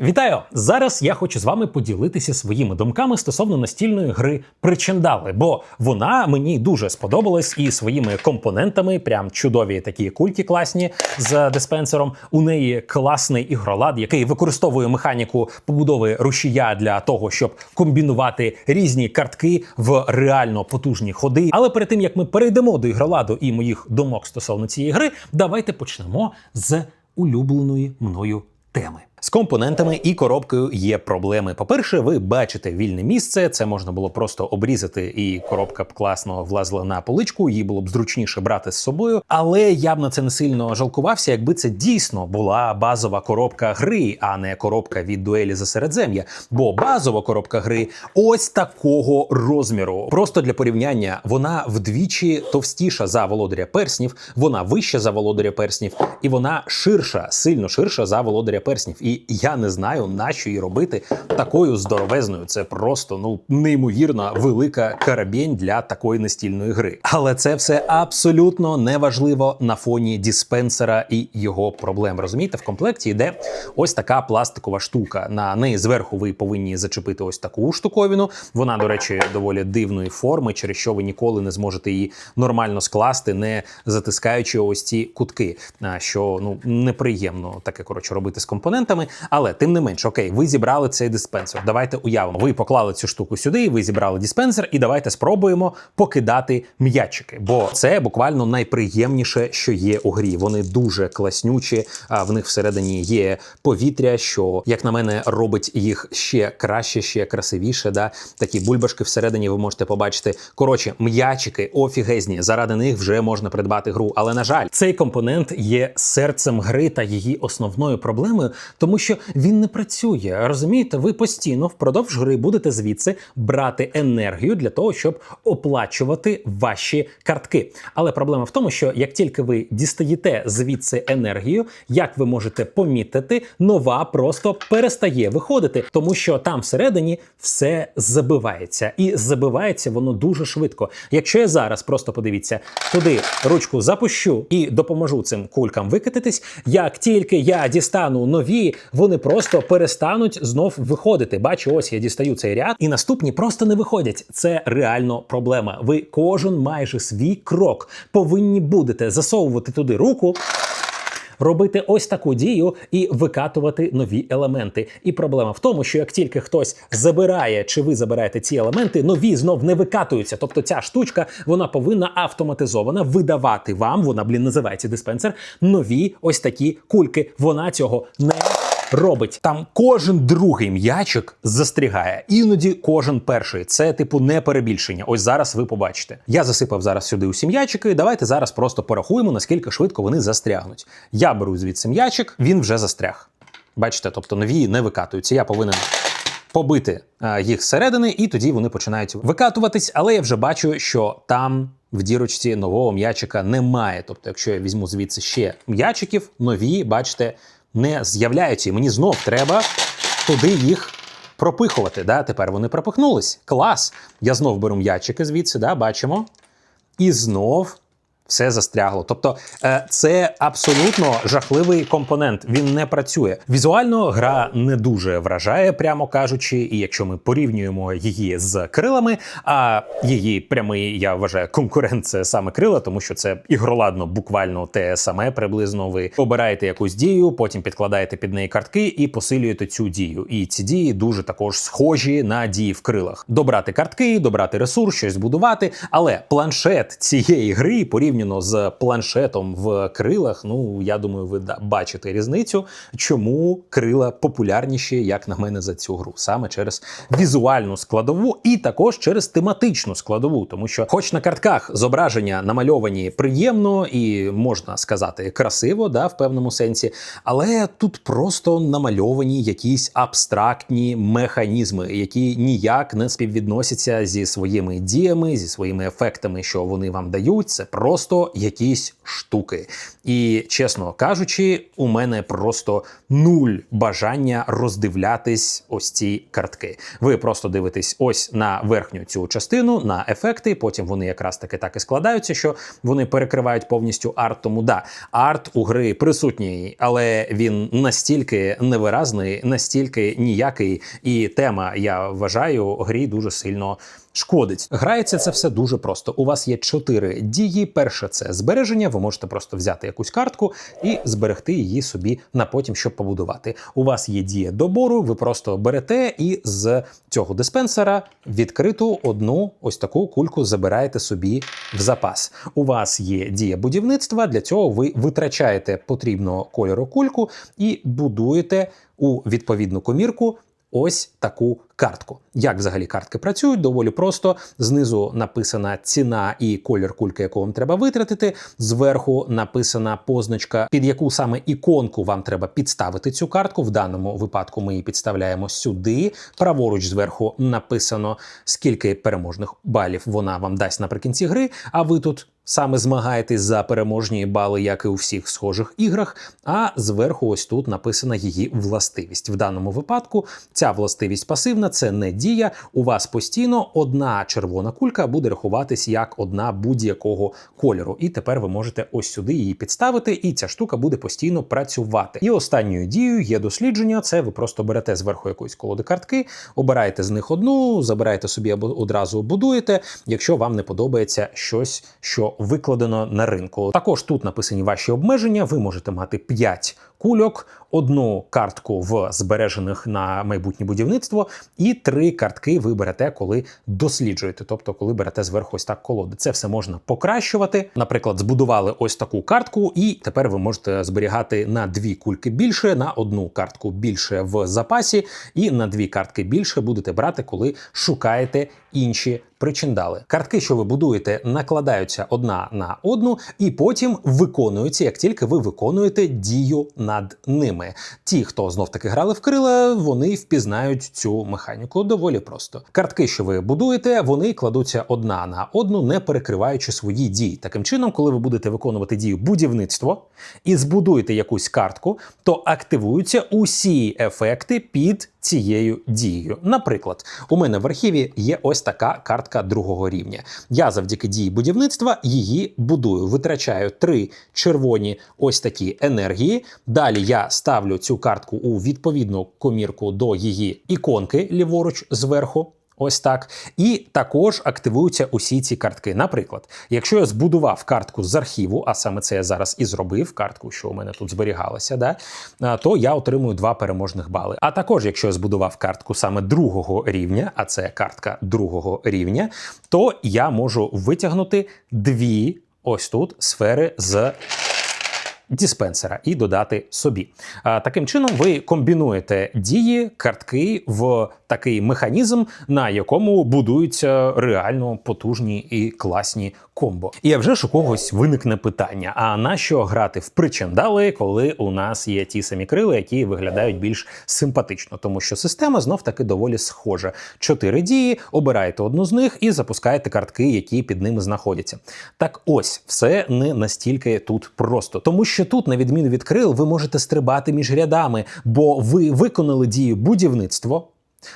Вітаю! Зараз я хочу з вами поділитися своїми думками стосовно настільної гри Причиндали, бо вона мені дуже сподобалась і своїми компонентами, прям чудові такі кульки класні з диспенсером. У неї класний ігролад, який використовує механіку побудови рушія для того, щоб комбінувати різні картки в реально потужні ходи. Але перед тим як ми перейдемо до ігроладу і моїх думок стосовно цієї гри, давайте почнемо з улюбленої мною теми. З компонентами і коробкою є проблеми. По-перше, ви бачите вільне місце. Це можна було просто обрізати, і коробка б класно влазила на поличку. Її було б зручніше брати з собою. Але я б на це не сильно жалкувався, якби це дійсно була базова коробка гри, а не коробка від дуелі за середзем'я. Бо базова коробка гри ось такого розміру. Просто для порівняння, вона вдвічі товстіша за володаря перснів, вона вища за володаря перснів, і вона ширша, сильно ширша за володаря перснів. І я не знаю, на що її робити такою здоровезною. Це просто ну неймовірно велика карабінь для такої настільної гри. Але це все абсолютно неважливо на фоні диспенсера і його проблем. Розумієте, в комплекті йде ось така пластикова штука. На неї зверху ви повинні зачепити ось таку штуковину. Вона, до речі, доволі дивної форми, через що ви ніколи не зможете її нормально скласти, не затискаючи ось ці кутки. Що ну неприємно таке коротше робити з компонентами. Але тим не менш, окей, ви зібрали цей диспенсер. Давайте уявимо. Ви поклали цю штуку сюди, ви зібрали диспенсер, і давайте спробуємо покидати м'ячики. Бо це буквально найприємніше, що є у грі. Вони дуже класнючі. А в них всередині є повітря, що, як на мене, робить їх ще краще, ще красивіше. Да? Такі бульбашки всередині ви можете побачити. Коротше, м'ячики офігезні. Заради них вже можна придбати гру. Але на жаль, цей компонент є серцем гри та її основною проблемою, тому що він не працює. Розумієте, ви постійно впродовж гри будете звідси брати енергію для того, щоб оплачувати ваші картки. Але проблема в тому, що як тільки ви дістаєте звідси енергію, як ви можете помітити, нова просто перестає виходити, тому що там всередині все забивається, і забивається воно дуже швидко. Якщо я зараз просто подивіться туди ручку запущу і допоможу цим кулькам викатитись, як тільки я дістану нові, вони просто перестануть знов виходити. Бачу, ось я дістаю цей ряд, і наступні просто не виходять. Це реально проблема. Ви кожен майже свій крок повинні будете засовувати туди руку. Робити ось таку дію і викатувати нові елементи. І проблема в тому, що як тільки хтось забирає чи ви забираєте ці елементи, нові знов не викатуються. Тобто ця штучка вона повинна автоматизовано видавати вам. Вона блін називається диспенсер. Нові ось такі кульки. Вона цього не робить. Там кожен другий м'ячик застрягає, іноді кожен перший. Це типу не перебільшення. Ось зараз ви побачите. Я засипав зараз сюди усі м'ячики. Давайте зараз просто порахуємо, наскільки швидко вони застрягнуть. Я беру звідси м'ячик, він вже застряг. Бачите, тобто нові не викатуються. Я повинен. Побити а, їх зсередини, і тоді вони починають викатуватись. Але я вже бачу, що там в дірочці нового м'ячика немає. Тобто, якщо я візьму звідси ще м'ячиків, нові, бачите, не з'являються. І мені знов треба туди їх пропихувати. Да? Тепер вони пропихнулись. Клас! Я знов беру м'ячики звідси, да? бачимо. І знов. Все застрягло. Тобто е, це абсолютно жахливий компонент. Він не працює. Візуально гра не дуже вражає, прямо кажучи. І якщо ми порівнюємо її з крилами, а її прямий, я вважаю, конкурент це саме крила, тому що це ігроладно, буквально те саме приблизно. Ви обираєте якусь дію, потім підкладаєте під неї картки і посилюєте цю дію. І ці дії дуже також схожі на дії в крилах. Добрати картки, добрати ресурс, щось будувати. Але планшет цієї гри порівняно з планшетом в крилах. Ну я думаю, ви бачите різницю, чому крила популярніші, як на мене, за цю гру, саме через візуальну складову і також через тематичну складову, тому що, хоч на картках зображення намальовані приємно і можна сказати красиво, да, в певному сенсі, але тут просто намальовані якісь абстрактні механізми, які ніяк не співвідносяться зі своїми діями, зі своїми ефектами, що вони вам дають. Це просто просто якісь штуки. І чесно кажучи, у мене просто нуль бажання роздивлятись ось ці картки. Ви просто дивитесь ось на верхню цю частину, на ефекти. Потім вони якраз таки так і складаються, що вони перекривають повністю арт. Тому да, арт у гри присутній, але він настільки невиразний, настільки ніякий. І тема, я вважаю, грі дуже сильно. Шкодить. Грається це все дуже просто. У вас є чотири дії. Перше це збереження. Ви можете просто взяти якусь картку і зберегти її собі на потім, щоб побудувати. У вас є дія добору, ви просто берете і з цього диспенсера відкриту одну ось таку кульку забираєте собі в запас. У вас є дія будівництва. Для цього ви витрачаєте потрібного кольору кульку і будуєте у відповідну комірку ось таку картку. Як взагалі картки працюють? Доволі просто. Знизу написана ціна і колір кульки, яку вам треба витратити. Зверху написана позначка, під яку саме іконку вам треба підставити цю картку. В даному випадку ми її підставляємо сюди. Праворуч зверху написано, скільки переможних балів вона вам дасть наприкінці гри. А ви тут. Саме змагаєтесь за переможні бали, як і у всіх схожих іграх. А зверху, ось тут написана її властивість. В даному випадку ця властивість пасивна, це не дія. У вас постійно одна червона кулька буде рахуватись як одна будь-якого кольору. І тепер ви можете ось сюди її підставити, і ця штука буде постійно працювати. І останньою дією є дослідження. Це ви просто берете зверху якоїсь колоди картки, обираєте з них одну, забираєте собі або одразу будуєте, якщо вам не подобається щось, що викладено на ринку. Також тут написані ваші обмеження. Ви можете мати 5 кульок, одну картку в збережених на майбутнє будівництво, і три картки ви берете, коли досліджуєте. Тобто, коли берете зверху ось так колоди. Це все можна покращувати. Наприклад, збудували ось таку картку, і тепер ви можете зберігати на дві кульки більше, на одну картку більше в запасі, і на дві картки більше будете брати, коли шукаєте інші причиндали. Картки, що ви будуєте, накладаються одна на одну, і потім виконуються, як тільки ви виконуєте дію над ними. Ті, хто знов таки грали в крила, вони впізнають цю механіку доволі просто. Картки, що ви будуєте, вони кладуться одна на одну, не перекриваючи свої дії. Таким чином, коли ви будете виконувати дію будівництво і збудуєте якусь картку, то активуються усі ефекти під цією дією. Наприклад, у мене в архіві є ось така картка другого рівня. Я завдяки дії будівництва її будую. Витрачаю три червоні ось такі енергії. Далі я ставлю цю картку у відповідну комірку до її іконки ліворуч зверху. Ось так. І також активуються усі ці картки. Наприклад, якщо я збудував картку з архіву, а саме це я зараз і зробив, картку, що у мене тут зберігалася, да, то я отримую два переможних бали. А також, якщо я збудував картку саме другого рівня, а це картка другого рівня, то я можу витягнути дві ось тут сфери з диспенсера і додати собі. Таким чином, ви комбінуєте дії, картки в такий механізм, на якому будуються реально потужні і класні комбо. І вже ж у когось виникне питання: а на що грати в причандали, коли у нас є ті самі крила, які виглядають більш симпатично, тому що система знов таки доволі схожа. Чотири дії, обираєте одну з них і запускаєте картки, які під ними знаходяться. Так ось все не настільки тут просто, тому що тут, на відміну від крил, ви можете стрибати між рядами, бо ви виконали дію будівництво.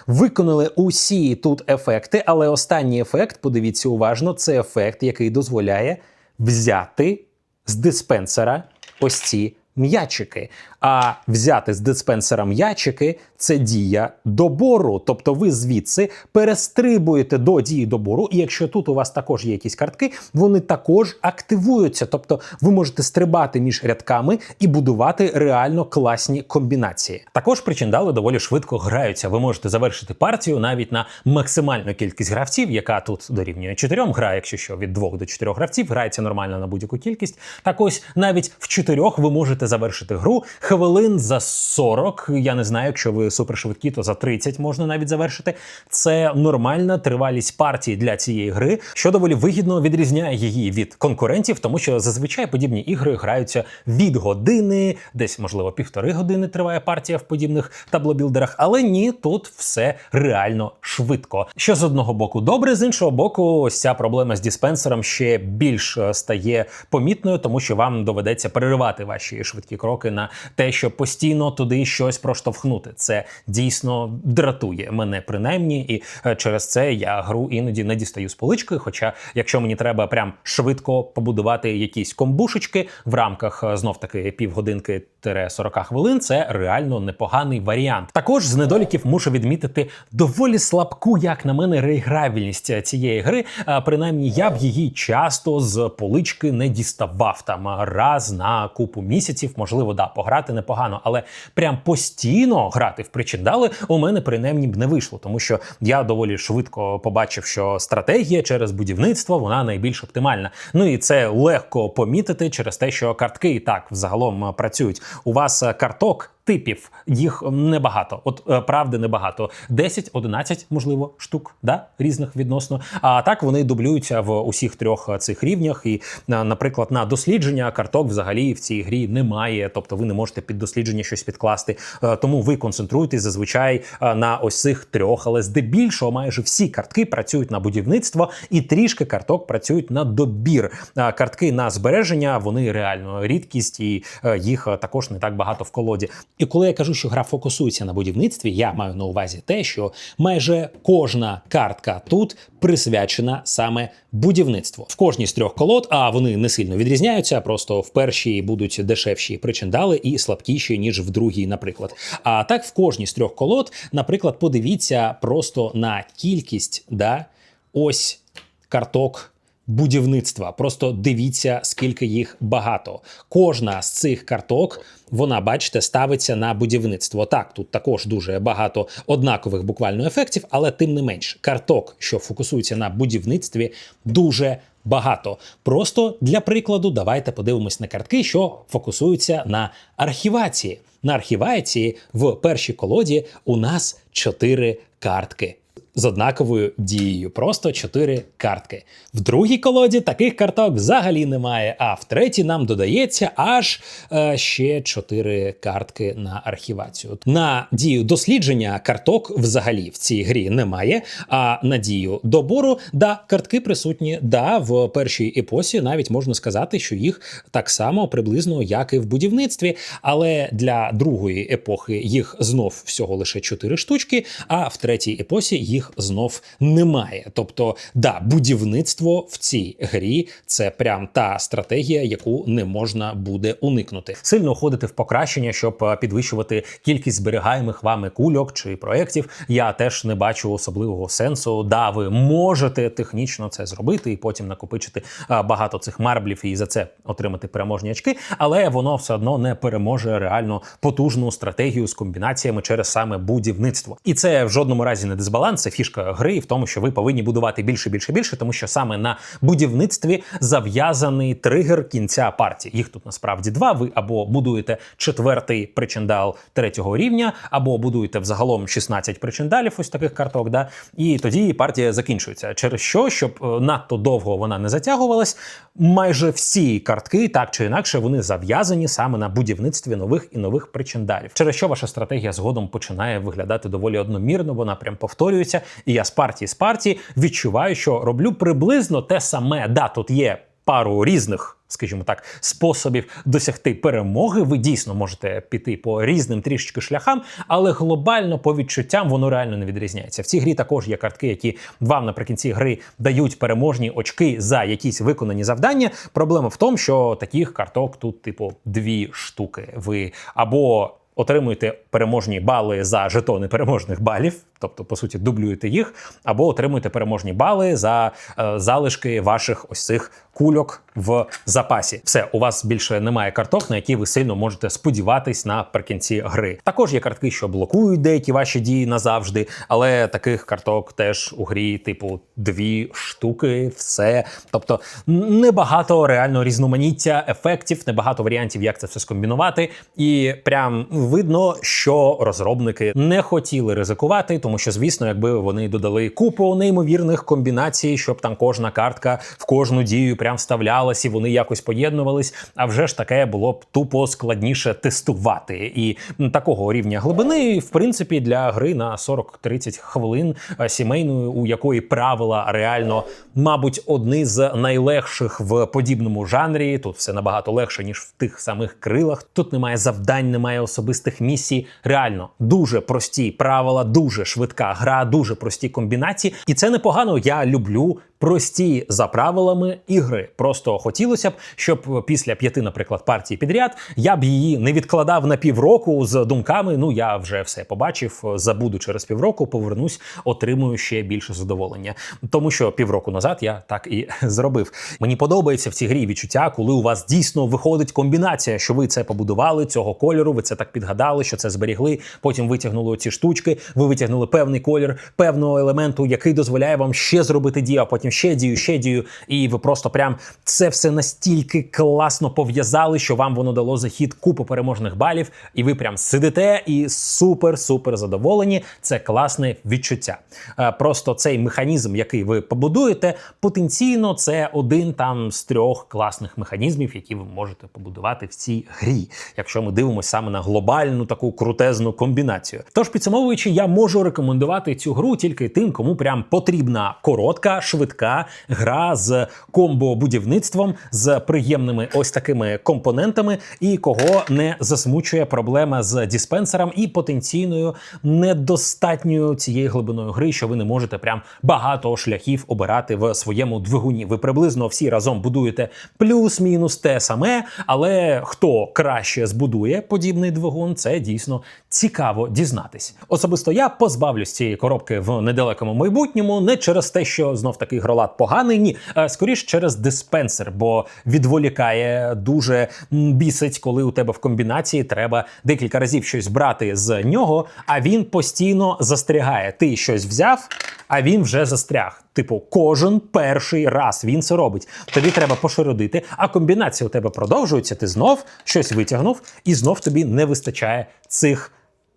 Виконали усі тут ефекти, але останній ефект, подивіться уважно, це ефект, який дозволяє взяти з диспенсера ось ці м'ячики. А взяти з диспенсера м'ячики це дія добору. Тобто ви звідси перестрибуєте до дії добору, і якщо тут у вас також є якісь картки, вони також активуються. Тобто ви можете стрибати між рядками і будувати реально класні комбінації. Також причиндали доволі швидко граються. Ви можете завершити партію навіть на максимальну кількість гравців, яка тут дорівнює 4 гра, якщо що від 2 до 4 гравців, грається нормально на будь-яку кількість. Так ось навіть в 4 ви можете завершити гру хвилин за 40. Я не знаю, якщо ви супершвидкі, то за 30 можна навіть завершити. Це нормальна тривалість партії для цієї гри, що доволі вигідно відрізняє її від конкурентів, тому що зазвичай подібні ігри граються від години, десь можливо півтори години триває партія в подібних таблобілдерах. Але ні, тут все реально швидко. Що з одного боку добре, з іншого боку, ось ця проблема з диспенсером ще більш е, стає помітною, тому що вам доведеться переривати ваші швидкі кроки на те, щоб постійно туди щось проштовхнути. Це дійсно дратує мене принаймні, і е, через це я гру іноді не дістаю з полички. Хоча, якщо мені треба прям швидко побудувати якісь комбушечки в рамках е, знов таки півгодинки 40 хвилин, це реально непоганий варіант. Також з недоліків мушу відмітити доволі слабку, як на мене, реіграбельність цієї гри. Принаймні, я б її часто з полички не діставав там раз на купу місяців. Можливо, да, пограти непогано, але прям постійно грати в причиндали у мене принаймні б не вийшло, тому що я доволі швидко побачив, що стратегія через будівництво вона найбільш оптимальна. Ну і це легко помітити через те, що картки і так взагалом е, працюють. У вас е, карток. Типів їх небагато, от е, правди небагато. 10-11, можливо, штук да, різних відносно. А так вони дублюються в усіх трьох цих рівнях. І, наприклад, на дослідження карток взагалі в цій грі немає. Тобто ви не можете під дослідження щось підкласти. Тому ви концентруєтесь зазвичай е, на ось цих трьох. Але здебільшого майже всі картки працюють на будівництво, і трішки карток працюють на добір. Е, Картки на збереження вони реально рідкість, і е, їх також не так багато в колоді. І коли я кажу, що гра фокусується на будівництві, я маю на увазі те, що майже кожна картка тут присвячена саме будівництву. В кожній з трьох колод, а вони не сильно відрізняються. Просто в першій будуть дешевші причиндали і слабкіші, ніж в другій, наприклад. А так в кожній з трьох колод, наприклад, подивіться просто на кількість, да, ось карток будівництва. Просто дивіться, скільки їх багато. Кожна з цих карток, вона, бачите, ставиться на будівництво. Так, тут також дуже багато однакових буквально ефектів, але тим не менш, карток, що фокусується на будівництві, дуже багато. Просто для прикладу, давайте подивимось на картки, що фокусуються на архівації. На архівації в першій колоді у нас чотири картки з однаковою дією. Просто чотири картки. В другій колоді таких карток взагалі немає. А в третій нам додається аж е, ще чотири картки на архівацію. На дію дослідження карток взагалі в цій грі немає. А на дію добору, да, картки присутні. Да, в першій епосі навіть можна сказати, що їх так само приблизно, як і в будівництві. Але для другої епохи їх знов всього лише чотири штучки, а в третій епосі їх знов немає. Тобто, да, будівництво в цій грі це прям та стратегія, яку не можна буде уникнути. Сильно уходити в покращення, щоб е, підвищувати кількість зберігаємих вами кульок чи проєктів. Я теж не бачу особливого сенсу. Да, ви можете технічно це зробити і потім накопичити е, багато цих марблів і за це отримати переможні очки, але воно все одно не переможе реально потужну стратегію з комбінаціями через саме будівництво. І це в жодному разі не дисбаланс, це фішка гри в тому, що ви повинні будувати більше, більше, більше, тому що саме на будівництві зав'язаний тригер кінця партії. Їх тут насправді два. Ви або будуєте четвертий причиндал третього рівня, або будуєте взагалом 16 причиндалів, ось таких карток. Да, і тоді партія закінчується. Через що, щоб е, надто довго вона не затягувалась, майже всі картки, так чи інакше, вони зав'язані саме на будівництві нових і нових причиндалів. Через що ваша стратегія згодом починає виглядати доволі одномірно, вона прям повторюється. І я з партії з партії відчуваю, що роблю приблизно те саме. Да, тут є пару різних. Скажімо так, способів досягти перемоги. Ви дійсно можете піти по різним трішечки шляхам, але глобально по відчуттям воно реально не відрізняється. В цій грі також є картки, які вам наприкінці гри дають переможні очки за якісь виконані завдання. Проблема в тому, що таких карток тут, типу, дві штуки. Ви або отримуєте переможні бали за жетони переможних балів, тобто, по суті, дублюєте їх, або отримуєте переможні бали за е, залишки ваших ось цих кульок в запасі. Все, у вас більше немає карток, на які ви сильно можете сподіватись наприкінці гри. Також є картки, що блокують деякі ваші дії назавжди, але таких карток теж у грі, типу, дві штуки, все. Тобто небагато реально різноманіття ефектів, небагато варіантів, як це все скомбінувати. І прям видно, що розробники не хотіли ризикувати, тому що, звісно, якби вони додали купу неймовірних комбінацій, щоб там кожна картка в кожну дію прям вставлялась і вони якось поєднувались. А вже ж таке було б тупо складніше тестувати. І такого рівня глибини, в принципі, для гри на 40-30 хвилин е, сімейної, у якої правила реально, мабуть, одні з найлегших в подібному жанрі. Тут все набагато легше, ніж в тих самих крилах. Тут немає завдань, немає особистих місій. Реально дуже прості правила, дуже швидка гра, дуже прості комбінації. І це непогано. Я люблю. Прості за правилами ігри. Просто хотілося б, щоб після п'яти, наприклад, партій підряд я б її не відкладав на півроку з думками. Ну я вже все побачив, забуду через півроку, повернусь, отримую ще більше задоволення. Тому що півроку назад я так і зробив. Мені подобається в цій грі відчуття, коли у вас дійсно виходить комбінація, що ви це побудували цього кольору, ви це так підгадали, що це зберігли. Потім витягнули ці штучки, ви витягнули певний колір, певного елементу, який дозволяє вам ще зробити дію, а потім ще дію, ще дію, і ви просто прям це все настільки класно пов'язали, що вам воно дало захід купу переможних балів, і ви прям сидите і супер-супер задоволені. Це класне відчуття. Е, Просто цей механізм, який ви побудуєте, потенційно це один там з трьох класних механізмів, які ви можете побудувати в цій грі, якщо ми дивимося саме на глобальну таку крутезну комбінацію. Тож підсумовуючи, я можу рекомендувати цю гру тільки тим, кому прям потрібна коротка, швидка гра з комбо-будівництвом, з приємними ось такими компонентами, і кого не засмучує проблема з диспенсером і потенційною недостатньою цієї глибиною гри, що ви не можете прям багато шляхів обирати в своєму двигуні. Ви приблизно всі разом будуєте плюс-мінус те саме, але хто краще збудує подібний двигун, це дійсно цікаво дізнатись. Особисто я позбавлюсь цієї коробки в недалекому майбутньому, не через те, що знов таки гролад поганий, ні, скоріш через диспенсер, бо відволікає дуже бісить, коли у тебе в комбінації треба декілька разів щось брати з нього, а він постійно застрягає. Ти щось взяв, а він вже застряг. Типу, кожен перший раз він це робить. Тобі треба поширодити, а комбінація у тебе продовжується. Ти знов щось витягнув, і знов тобі не вистачає цих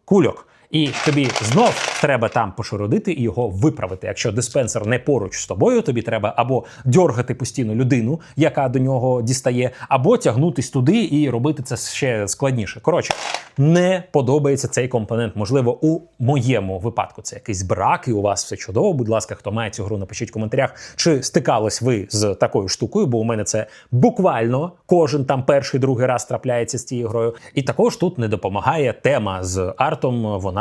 кульок. І тобі знов треба там поширодити і його виправити. Якщо диспенсер не поруч з тобою, тобі треба або дьоргати постійно людину, яка до нього дістає, або тягнутись туди і робити це ще складніше. Коротше, не подобається цей компонент. Можливо, у моєму випадку це якийсь брак, і у вас все чудово. Будь ласка, хто має цю гру, напишіть в коментарях, чи стикались ви з такою штукою, бо у мене це буквально кожен там перший другий раз трапляється з цією грою. І також тут не допомагає тема з артом. Вона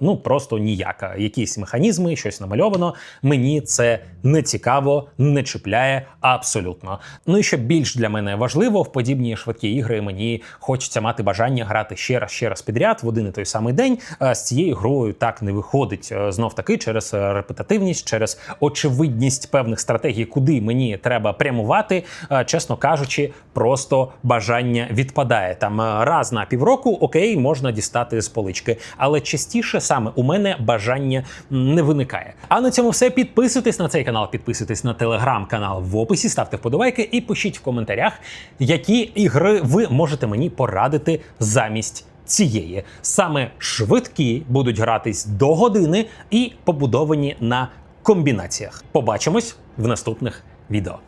ну просто ніяка. Якісь механізми, щось намальовано. Мені це не цікаво, не чіпляє абсолютно. Ну і що більш для мене важливо, в подібні швидкі ігри мені хочеться мати бажання грати ще раз, ще раз підряд в один і той самий день. А з цією грою так не виходить знов таки через репетативність, через очевидність певних стратегій, куди мені треба прямувати. Е, Чесно кажучи, просто бажання відпадає. Там е, раз на півроку окей, можна дістати з полички, але частіше саме у мене бажання не виникає. А на цьому все. Підписуйтесь на цей канал, підписуйтесь на телеграм-канал в описі, ставте вподобайки і пишіть в коментарях, які ігри ви можете мені порадити замість. Цієї саме швидкі будуть гратись до години і побудовані на комбінаціях. Побачимось в наступних відео.